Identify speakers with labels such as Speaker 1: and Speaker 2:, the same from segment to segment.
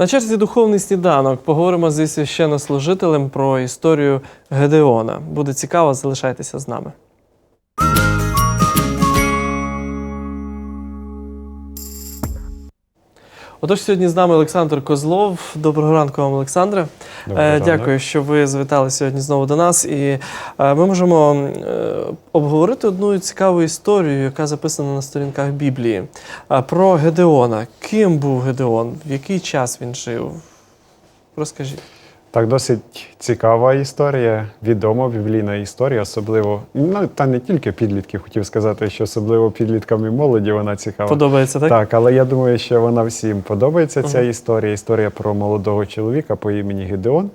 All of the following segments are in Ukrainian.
Speaker 1: На черзі духовний сніданок. Поговоримо зі священнослужителем про історію Гедеона. Буде цікаво, залишайтеся з нами. Отож, сьогодні з нами Олександр Козлов. Доброго ранку вам, Олександре.
Speaker 2: Доброго
Speaker 1: Е. Дякую, що ви завітали сьогодні знову до нас. І е, ми можемо е, обговорити одну цікаву історію, яка записана на сторінках Біблії. Про Гедеона. Ким був Гедеон? В який час він жив? Розкажіть.
Speaker 2: Так, досить цікава історія, відома біблійна історія, особливо, ну та не тільки підлітків, хотів сказати, що особливо підліткам і молоді вона цікава.
Speaker 1: Подобається, так?
Speaker 2: Так, але я думаю, що вона всім подобається ця історія. Історія про молодого чоловіка по імені Гідеон.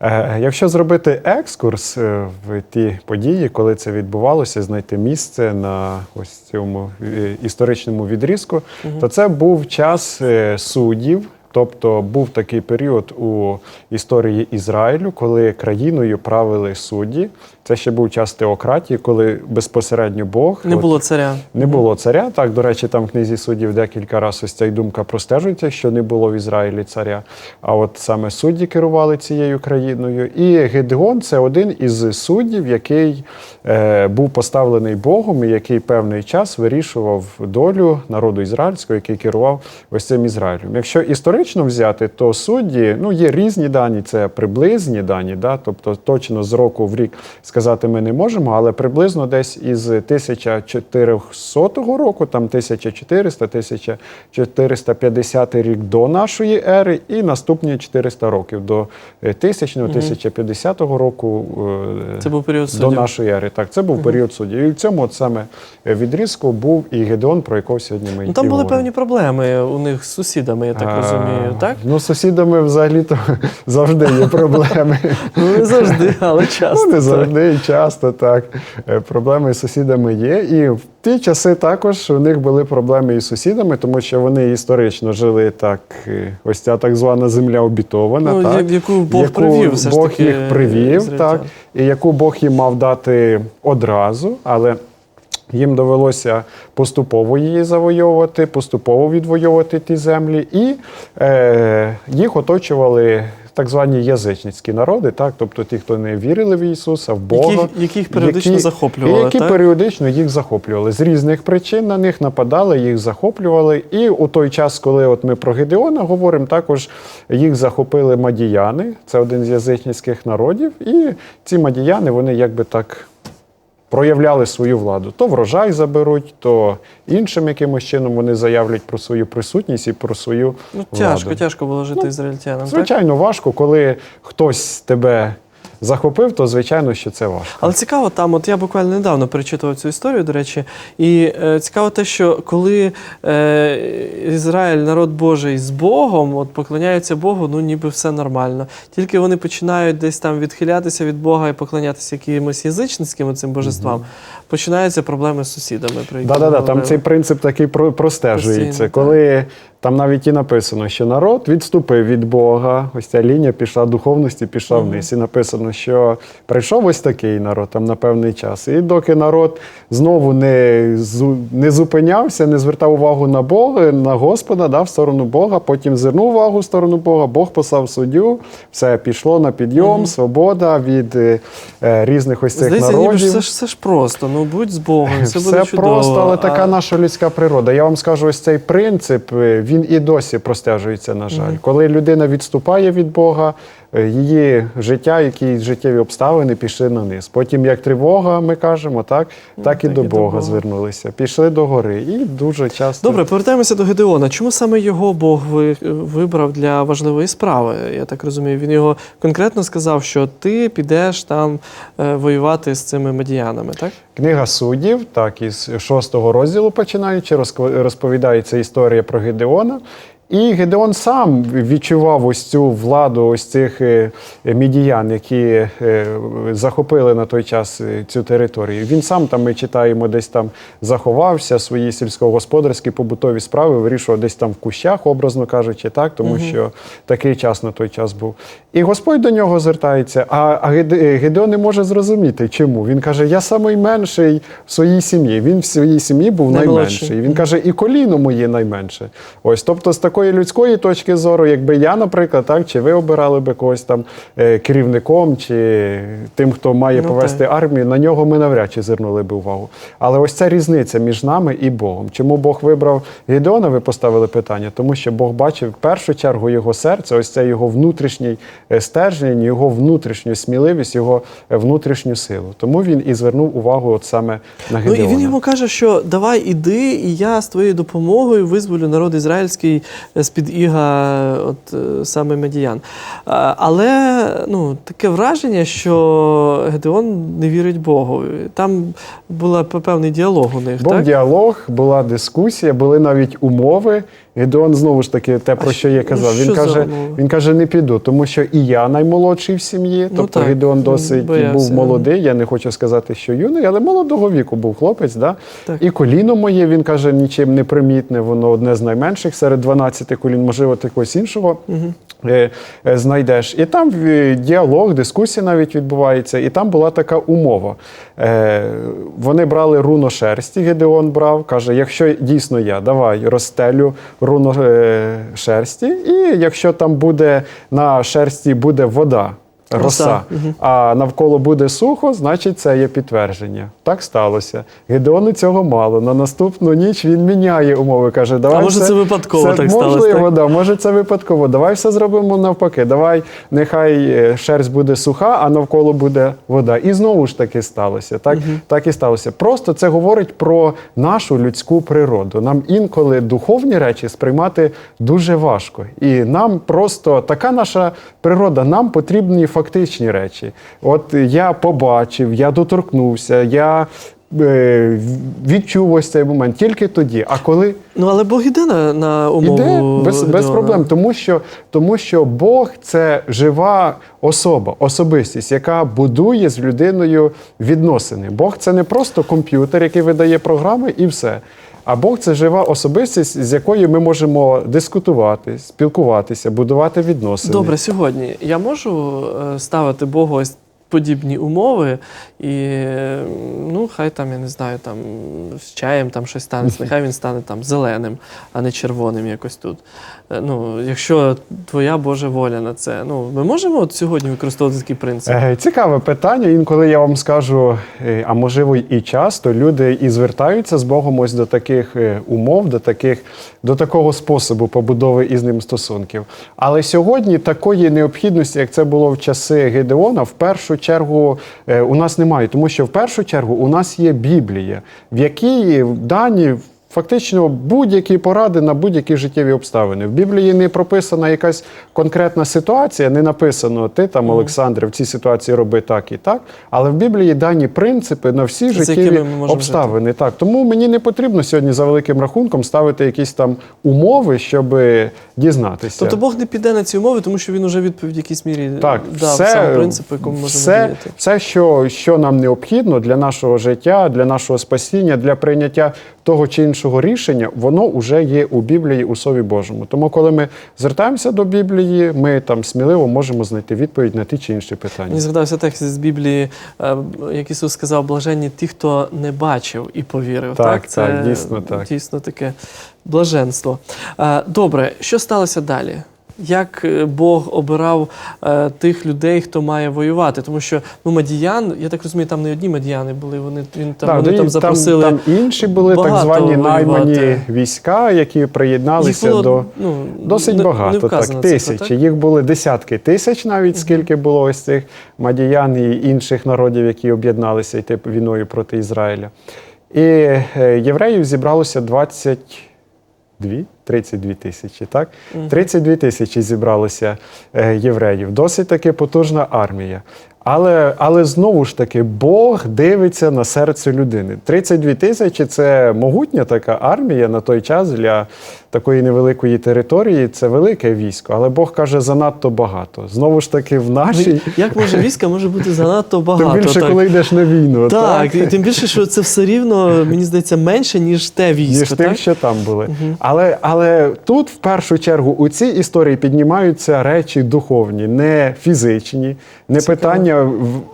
Speaker 2: Е, якщо зробити екскурс е, в ті події, коли це відбувалося, знайти місце на ось цьому е, історичному відрізку, то це був час е, суддів. Тобто був такий період у історії Ізраїлю, коли країною правили судді. Це ще був час теократії, коли безпосередньо Бог
Speaker 1: Не
Speaker 2: от,
Speaker 1: було царя.
Speaker 2: не було царя. Так, до речі, там в книзі суддів декілька разів ось ця думка простежується, що не було в Ізраїлі царя. А от саме судді керували цією країною. І Гедеон це один із суддів, який е, був поставлений Богом і який певний час вирішував долю народу ізраїльського, який керував ось цим Ізраїлем. Якщо історично взяти, то судді ну є різні дані, це приблизні дані, да, тобто точно з року в рік сказати ми не можемо, але приблизно десь із 1400 року, там 1400, 1450 рік до нашої ери, і наступні 400 років до е, 1000 1050 року е,
Speaker 1: Це був період
Speaker 2: до нашої ери. Так, це був період суддів. І в цьому от саме відрізку був і Гедеон, про якого сьогодні ми
Speaker 1: Ну, там
Speaker 2: і
Speaker 1: були
Speaker 2: говоримо.
Speaker 1: певні проблеми у них з сусідами, я так
Speaker 2: А,
Speaker 1: розумію, так?
Speaker 2: Ну, з сусідами взагалі-то завжди є проблеми.
Speaker 1: Ну, не завжди, але часто.
Speaker 2: Ну, не завжди часто так. Е, Проблеми з сусідами є. І в ті часи також у них були проблеми із сусідами, тому що вони історично жили так. е, Ось ця так звана земля обітована.
Speaker 1: Ну,
Speaker 2: так,
Speaker 1: яку Бог привів, все ж
Speaker 2: Бог
Speaker 1: таки,
Speaker 2: їх привів, так, і яку Бог їм мав дати одразу, але. Їм довелося поступово її завойовувати, поступово відвоювати ті землі, і е, їх оточували так звані язичницькі народи, так, тобто ті, хто не вірили в Ісуса, в Бога,
Speaker 1: Яких- яких періодично захоплювали,
Speaker 2: які
Speaker 1: так?
Speaker 2: періодично їх захоплювали. З різних причин на них нападали, їх захоплювали. І у той час, коли от ми про Гедеона говоримо, також їх захопили мадіяни, це один з язичницьких народів, і ці мадіяни, вони якби так проявляли свою владу. То врожай заберуть, то іншим якимось чином вони заявлять про свою присутність і про свою
Speaker 1: Ну,
Speaker 2: владу.
Speaker 1: тяжко, тяжко було жити ізраїльтянам, так?
Speaker 2: Звичайно, важко, коли хтось тебе захопив, то звичайно, що це важко.
Speaker 1: Але цікаво, там, от я буквально недавно перечитував цю історію, до речі, і е, цікаво те, що коли е, Ізраїль, народ Божий з Богом, от поклоняються Богу, ну ніби все нормально. Тільки вони починають десь там відхилятися від Бога і поклонятися якимось язичницьким цим божествам, починаються проблеми з сусідами. Про які
Speaker 2: Да, да, да, там цей принцип такий простежується.
Speaker 1: Постійно,
Speaker 2: коли там навіть і написано, що народ відступив від Бога, ось ця лінія пішла духовності, пішла вниз. І написано, що прийшов ось такий народ там на певний час. І доки народ знову не, не зупинявся, не звертав увагу на Бога, на Господа, да, в сторону Бога, потім звернув увагу в сторону Бога, Бог послав суддю, все пішло на підйом, свобода від е, е, різних ось цих
Speaker 1: Здається,
Speaker 2: народів.
Speaker 1: ж все ж, все ж просто. Ну будь з Богом, все,
Speaker 2: Все
Speaker 1: буде чудово.
Speaker 2: просто, але така наша людська природа. Я вам скажу, ось цей принцип е, він і досі простежується, на жаль. Коли людина відступає від Бога, її життя, якісь життєві обставини пішли на низ. Потім, як тривога, ми кажемо, так, так і
Speaker 1: так
Speaker 2: до
Speaker 1: і
Speaker 2: Бога
Speaker 1: Бога.
Speaker 2: звернулися. Пішли до гори. І дуже часто.
Speaker 1: Добре, повертаємося до Гедеона. Чому саме його Бог ви- вибрав для важливої справи? Я так розумію. Він його конкретно сказав, що ти підеш там е, воювати з цими медіянами, так?
Speaker 2: Книга суддів, так, із шостого розділу починаючи, розповідається історія про Гедеона. І Гедеон сам відчував ось цю владу ось цих е, мідіян, які е, захопили на той час е, цю територію. Він сам там, ми читаємо, десь там заховався, свої сільськогосподарські побутові справи вирішував десь там в кущах, образно кажучи, так, тому що такий час на той час був. І Господь до нього звертається, а, а Гедеон не може зрозуміти, чому. Він каже: Я найменший в своїй сім'ї. Він в своїй сім'ї був
Speaker 1: Наймолодший.
Speaker 2: найменший. Він каже, і коліно моє найменше. Ось, тобто, з такої такої людської точки зору, якби я, наприклад, так, чи ви обирали би когось там е, керівником, чи тим, хто має
Speaker 1: Ну,
Speaker 2: повести
Speaker 1: так.
Speaker 2: армію, на нього ми навряд чи звернули би увагу. Але ось ця різниця між нами і Богом. Чому Бог вибрав Гедеона, ви поставили питання? Тому що Бог бачив в першу чергу його серце, ось це його внутрішній е, стержень, його внутрішню сміливість, його е, внутрішню силу. Тому він і звернув увагу от саме на
Speaker 1: Ну і він йому каже, що давай іди, і я з твоєю допомогою визволю народ ізраїльський з-під іга, от е, саме медіян. Але ну, таке враження, що Гедеон не вірить Богу. Там був певний діалог у них,
Speaker 2: Був
Speaker 1: так?
Speaker 2: діалог, була дискусія, були навіть умови. Гедеон знову ж таки те, про що я казав. Він каже, він каже, не піду, тому що і я наймолодший в сім'ї.
Speaker 1: Ну,
Speaker 2: тобто Гедеон досить був молодий. Я не хочу сказати, що юний, але молодого віку був хлопець. Да? І коліно моє, він каже, нічим не примітне, воно одне з найменших серед 12 колін, можливо, ти когось іншого. е, е, Знайдеш. І там е, діалог, дискусія навіть відбувається, і там була така умова. Вони брали руно шерсті, Гедеон брав, каже: якщо дійсно я, давай розстелю руно е, шерсті, і якщо там буде на шерсті буде вода.
Speaker 1: Роса.
Speaker 2: Роса, а навколо буде сухо, значить це є підтвердження. Так сталося. Гедеону цього мало. На наступну ніч він міняє умови. Каже, давай
Speaker 1: А може,
Speaker 2: все-
Speaker 1: це випадково
Speaker 2: це
Speaker 1: так сталося,
Speaker 2: можливо,
Speaker 1: так?
Speaker 2: да, може це випадково. Давай все зробимо навпаки. Давай, нехай е, шерсть буде суха, а навколо буде вода. І знову ж таки сталося. Так, так і сталося. Просто це говорить про нашу людську природу. Нам інколи духовні речі сприймати дуже важко. І нам просто така наша природа, нам потрібні фактичні речі. От я побачив, я доторкнувся, я. Е, Відчув ось цей момент тільки тоді. А коли
Speaker 1: Ну, але Бог іде на, на умову.
Speaker 2: Іде без, без проблем, тому що, тому що Бог це жива особа, особистість, яка будує з людиною відносини. Бог це не просто комп'ютер, який видає програми, і все. А Бог це жива особистість, з якою ми можемо дискутувати, спілкуватися, будувати відносини.
Speaker 1: Добре, сьогодні я можу е, ставити Богу ось подібні умови, і ну, хай там, я не знаю, там з чаєм там щось станеться, нехай він стане там зеленим, а не червоним якось тут. Е, Ну, якщо твоя Божа воля на це, ну ми можемо от сьогодні використовувати такий принцип?
Speaker 2: Е, Цікаве питання. Інколи я вам скажу, е, а можливо і часто люди і звертаються з Богом ось до таких умов, до таких, до такого способу побудови із ним стосунків. Але сьогодні такої необхідності, як це було в часи Гедеона, в першу чергу е, у нас немає, тому що в першу чергу у нас є Біблія, в якій дані. Фактично будь-які поради на будь-які життєві обставини. В Біблії не прописана якась конкретна ситуація, не написано ти там, Олександре, в цій ситуації роби так і так. Але в Біблії дані принципи на всі життєві обставини. Так, тому мені не потрібно сьогодні за великим рахунком ставити якісь там умови, щоб дізнатися.
Speaker 1: Тобто Бог не піде на ці умови, тому що він уже відповідь в якійсь мірі
Speaker 2: Так,
Speaker 1: дав
Speaker 2: все,
Speaker 1: сам принцип, якому можемо
Speaker 2: все,
Speaker 1: діяти.
Speaker 2: все що, що нам необхідно для нашого життя, для нашого спасіння, для прийняття того чи іншого рішення, воно вже є у Біблії у Сові Божому. Тому, коли ми звертаємося до Біблії, ми там сміливо можемо знайти відповідь на ті чи інші
Speaker 1: Мені
Speaker 2: питання.
Speaker 1: згадався текст з Біблії, е, як Ісус сказав, блаженні ті, хто не бачив і повірив.
Speaker 2: Так,
Speaker 1: Це
Speaker 2: так, дійсно так.
Speaker 1: Дійсно таке блаженство. Е, Добре, що сталося далі? Як е, Бог обирав е, тих людей, хто має воювати? Тому що ну, Мадіян, я так розумію, там не одні Мадіяни були. Вони він там
Speaker 2: Так,
Speaker 1: вони
Speaker 2: ну, і
Speaker 1: там запросили.
Speaker 2: там, інші були так звані наймані війська, які приєдналися
Speaker 1: було,
Speaker 2: до.
Speaker 1: ну,
Speaker 2: Досить
Speaker 1: не- не
Speaker 2: багато,
Speaker 1: вказано
Speaker 2: так, тисячі. Їх були десятки тисяч, навіть скільки було ось цих мадіян і інших народів, які об'єдналися йти війною проти Ізраїля. І е, євреїв зібралося 22, 32 тисячі, так? 32 тисячі зібралося е, євреїв. Досить таки потужна армія. Але, але знову ж таки, Бог дивиться на серце людини. 32 тисячі це могутня така армія на той час для такої невеликої території. Це велике військо. Але Бог каже, занадто багато. Знову ж таки, в нашій.
Speaker 1: Ну, Як може війська може бути занадто багато?
Speaker 2: Тим більше,
Speaker 1: так?
Speaker 2: коли йдеш на війну.
Speaker 1: Так, і тим більше, що це все рівно, мені здається, менше, ніж те військо.
Speaker 2: ніж
Speaker 1: так?
Speaker 2: тих, що там були. Але, але тут, в першу чергу, у цій історії піднімаються речі духовні, не фізичні, не
Speaker 1: Цікаво.
Speaker 2: питання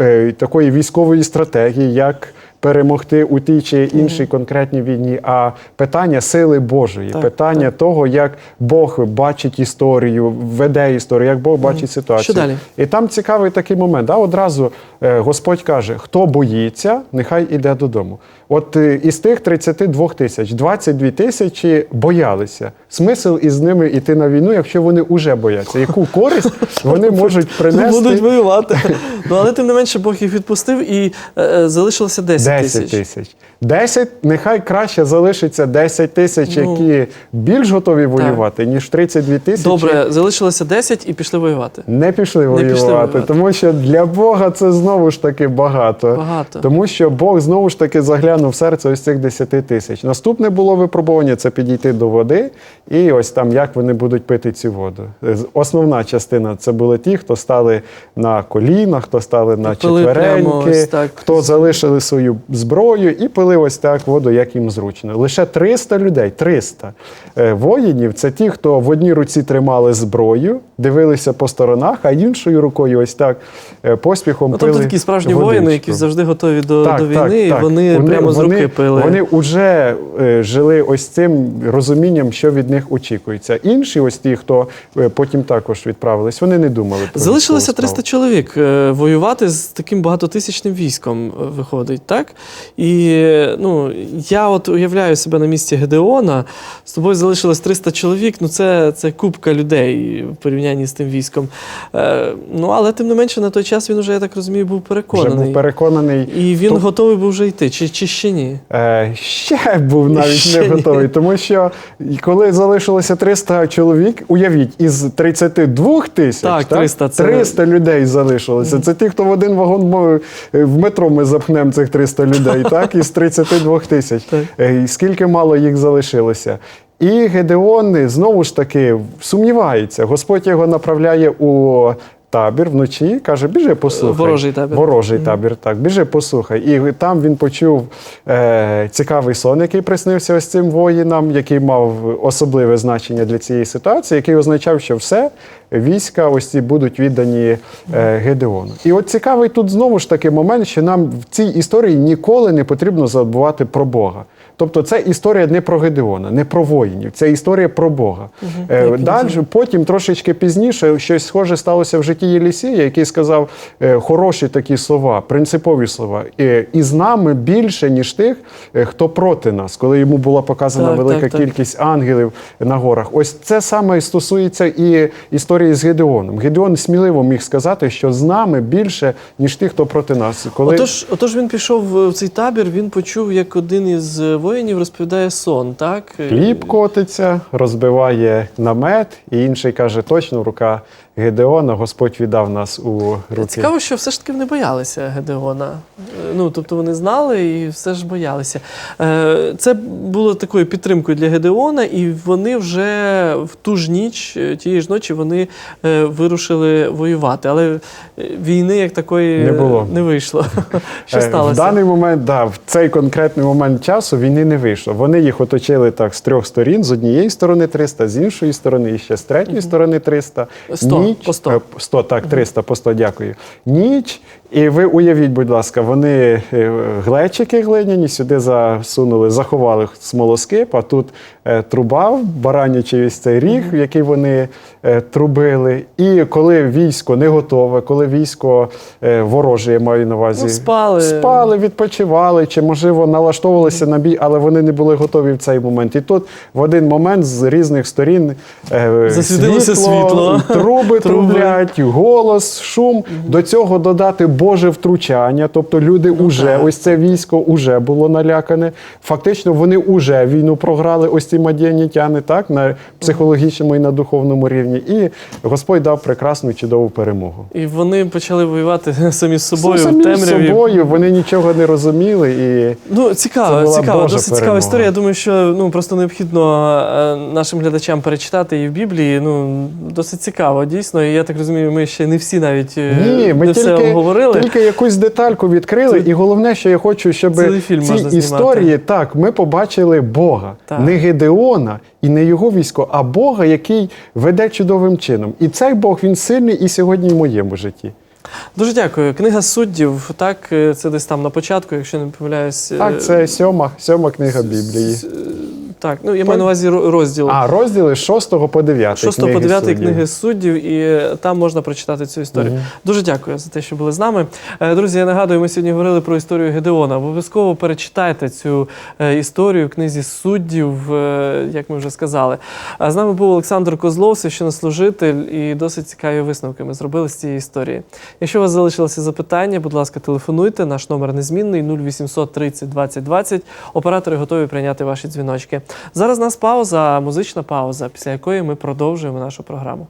Speaker 2: е, такої військової стратегії, як перемогти у тій чи іншій конкретній війні, а питання сили Божої,
Speaker 1: Так,
Speaker 2: питання того, як Бог бачить історію, веде історію, як Бог бачить ситуацію.
Speaker 1: Що далі?
Speaker 2: І там цікавий такий момент. Да? Одразу Господь каже: хто боїться, нехай іде додому. От е, із тих 32 тисяч, 22 тисячі боялися. Смисл із ними йти на війну, якщо вони вже бояться. Яку користь вони можуть принести?
Speaker 1: Будуть воювати. Ну, але тим не менше Бог їх відпустив і е, е, залишилося 10
Speaker 2: 10
Speaker 1: тисяч.
Speaker 2: тисяч. 10, нехай краще залишиться 10 тисяч,
Speaker 1: Ну,
Speaker 2: які більш готові воювати, ніж 32 тисячі.
Speaker 1: Добре, залишилося 10 і пішли воювати.
Speaker 2: Не пішли
Speaker 1: Не
Speaker 2: воювати,
Speaker 1: пішли воювати.
Speaker 2: тому що для Бога це знову ж таки багато.
Speaker 1: Багато.
Speaker 2: Тому що Бог знову ж таки заглянув в серце ось цих 10 тисяч. Наступне було випробування це підійти до води, і ось там як вони будуть пити цю воду. Основна частина це були ті, хто стали на коліна, хто стали на
Speaker 1: Пили
Speaker 2: четвереньки,
Speaker 1: так.
Speaker 2: хто залишили свою зброю і пили ось так воду, як їм зручно. Лише 300 людей, 300 е, воїнів це ті, хто в одній руці тримали зброю, дивилися по сторонах, а іншою рукою ось так е, поспіхом
Speaker 1: Ну,
Speaker 2: пили
Speaker 1: тобто такі справжні
Speaker 2: водичку.
Speaker 1: воїни, які завжди готові до, до війни, і вони, прямо з руки пили.
Speaker 2: Вони вже е, жили ось цим розумінням, що від них очікується. Інші, ось ті, хто е, потім також відправились, вони не думали про
Speaker 1: Залишилося 300
Speaker 2: справу.
Speaker 1: чоловік воювати з таким багатотисячним військом, виходить, так? І ну, я от уявляю себе на місці Гедеона, з тобою залишилось 300 чоловік, ну це, це купка людей в порівнянні з тим військом. Е, ну, але тим не менше, на той час він уже, я так розумію, був
Speaker 2: Вже
Speaker 1: переконаний.
Speaker 2: був переконаний.
Speaker 1: І він
Speaker 2: То-
Speaker 1: готовий був вже йти, чи, чи ще ні?
Speaker 2: Е, ще був навіть
Speaker 1: Ще
Speaker 2: не
Speaker 1: ні.
Speaker 2: готовий, тому що коли залишилося 300 чоловік, уявіть, із 32 тисяч
Speaker 1: Так, 300 це-
Speaker 2: 300 людей залишилося. Це ті, хто в один вагон е, в метро ми запхнемо цих 300 людей, так, із 32 тисяч.
Speaker 1: Так.
Speaker 2: Е, Скільки мало їх залишилося. І Гедеон знову ж таки сумнівається. Господь його направляє у табір вночі, каже: біжи послухай.
Speaker 1: Ворожий табір.
Speaker 2: Ворожий табір, так. Біжи, послухай. І там він почув е, цікавий сон, який приснився ось цим воїнам, який мав особливе значення для цієї ситуації, який означав, що все війська ось ці будуть віддані е, Гедеону. І от цікавий тут знову ж таки момент, що нам в цій історії ніколи не потрібно забувати про Бога. Тобто це історія не про Гедеона, не про воїнів, це історія про Бога. Е,
Speaker 1: Як він
Speaker 2: Далі, потім, трошечки пізніше, щось схоже сталося в житті Єлісія, який сказав е, хороші такі слова, принципові слова. Е, І з нами більше, ніж тих, е, хто проти нас, коли йому була показана
Speaker 1: Так,
Speaker 2: велика
Speaker 1: так, так.
Speaker 2: кількість ангелів на горах. Ось це саме стосується і історії з Гедеоном. Гедеон сміливо міг сказати, що з нами більше, ніж тих, хто проти нас. Коли
Speaker 1: Отож, отож він пішов в цей табір, він почув, як один із воїнів розповідає сон, так?
Speaker 2: Хліб котиться, розбиває намет, і інший каже: точно рука Гедеона, Господь віддав нас у руки.
Speaker 1: Цікаво, що все ж таки вони боялися Гедеона. Ну, тобто вони знали і все ж боялися. Е, Це було такою підтримкою для Гедеона, і вони вже в ту ж ніч, е, тієї ж ночі, вони е, вирушили воювати. Але війни як такої
Speaker 2: Не було.
Speaker 1: не вийшло. Що сталося?
Speaker 2: В даний момент, да, в цей конкретний момент часу війни не вийшло. Вони їх оточили так з трьох сторін: з однієї сторони 300, з іншої сторони і ще з третьої сторони 300.
Speaker 1: 100, по 100.
Speaker 2: е, 100, так, 300, по 100, дякую. Ніч. І ви уявіть, будь ласка, вони е, глечики глиняні сюди засунули, заховали смолоскип, а тут е, труба, баранячий ось цей ріг, в який вони е, трубили. І коли військо не готове, коли військо е, вороже, я маю на увазі,
Speaker 1: Ну, спали.
Speaker 2: спали, відпочивали, чи, можливо, налаштовувалися на бій, але вони не були готові в цей момент. І тут в один момент з різних сторін е,
Speaker 1: Засвітилося світло.
Speaker 2: труби
Speaker 1: Труби.
Speaker 2: голос, шум. До цього додати Боже втручання. Тобто люди уже,
Speaker 1: так.
Speaker 2: ось це військо уже було налякане. Фактично, вони уже війну програли, ось ці мадіанітяни, так, на психологічному і на духовному рівні. І Господь дав прекрасну чудову перемогу.
Speaker 1: І вони почали воювати самі з собою
Speaker 2: Самі
Speaker 1: в
Speaker 2: з собою вони нічого не розуміли і.
Speaker 1: Ну, цікаво,
Speaker 2: Це була
Speaker 1: цікаво,
Speaker 2: Божа
Speaker 1: досить цікава історія. Я думаю, що ну просто необхідно е, нашим глядачам перечитати її в Біблії. Ну досить цікаво, дійсно. І я так розумію, ми ще не всі навіть е,
Speaker 2: Ні, ми
Speaker 1: не все
Speaker 2: тільки,
Speaker 1: обговорили.
Speaker 2: тільки якусь детальку відкрили, і головне, що я хочу, щоб в цій
Speaker 1: знімати.
Speaker 2: історії так ми побачили Бога,
Speaker 1: Так.
Speaker 2: не Гедеона і не його військо, а Бога, який веде чудовим чином. І цей Бог він сильний і сьогодні в моєму житті.
Speaker 1: Дуже дякую. Книга суддів, так, е, це десь там на початку, якщо не помиляюсь. е,
Speaker 2: Так, це сьома, сьома книга Біблії.
Speaker 1: Так, ну я маю на увазі ро- розділ.
Speaker 2: А, розділи з 6 по 9.
Speaker 1: 6 по 9 книги суддів, і е, там можна прочитати цю історію.
Speaker 2: Мгм.
Speaker 1: Дуже дякую за те, що були з нами. Е, Друзі, я нагадую, ми сьогодні говорили про історію Гедеона. Обов'язково перечитайте цю е, історію в книзі суддів, як ми вже сказали. А з нами був Олександр Козлов, священнослужитель, і досить цікаві висновки ми зробили з цієї історії. Якщо у вас залишилося запитання, будь ласка, телефонуйте. Наш номер незмінний 0800 30 20 20. Оператори готові прийняти ваші дзвіночки. Зараз у нас пауза, музична пауза, після якої ми продовжуємо нашу програму.